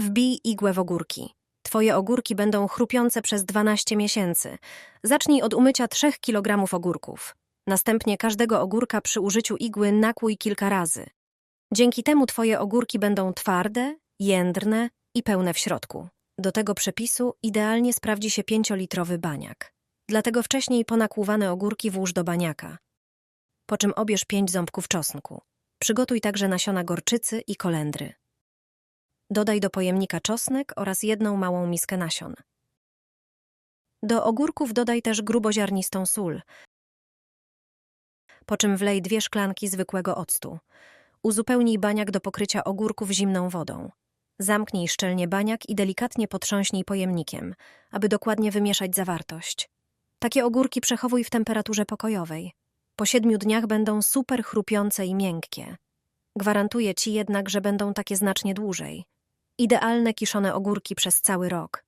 Wbij igłę w ogórki. Twoje ogórki będą chrupiące przez 12 miesięcy. Zacznij od umycia 3 kg ogórków. Następnie każdego ogórka przy użyciu igły nakłuj kilka razy. Dzięki temu twoje ogórki będą twarde, jędrne i pełne w środku. Do tego przepisu idealnie sprawdzi się 5-litrowy baniak. Dlatego wcześniej ponakłuwane ogórki włóż do baniaka. Po czym obierz 5 ząbków czosnku. Przygotuj także nasiona gorczycy i kolendry. Dodaj do pojemnika czosnek oraz jedną małą miskę nasion. Do ogórków dodaj też gruboziarnistą sól, po czym wlej dwie szklanki zwykłego octu. Uzupełnij baniak do pokrycia ogórków zimną wodą. Zamknij szczelnie baniak i delikatnie potrząśnij pojemnikiem, aby dokładnie wymieszać zawartość. Takie ogórki przechowuj w temperaturze pokojowej. Po siedmiu dniach będą super chrupiące i miękkie. Gwarantuję ci jednak, że będą takie znacznie dłużej. Idealne kiszone ogórki przez cały rok.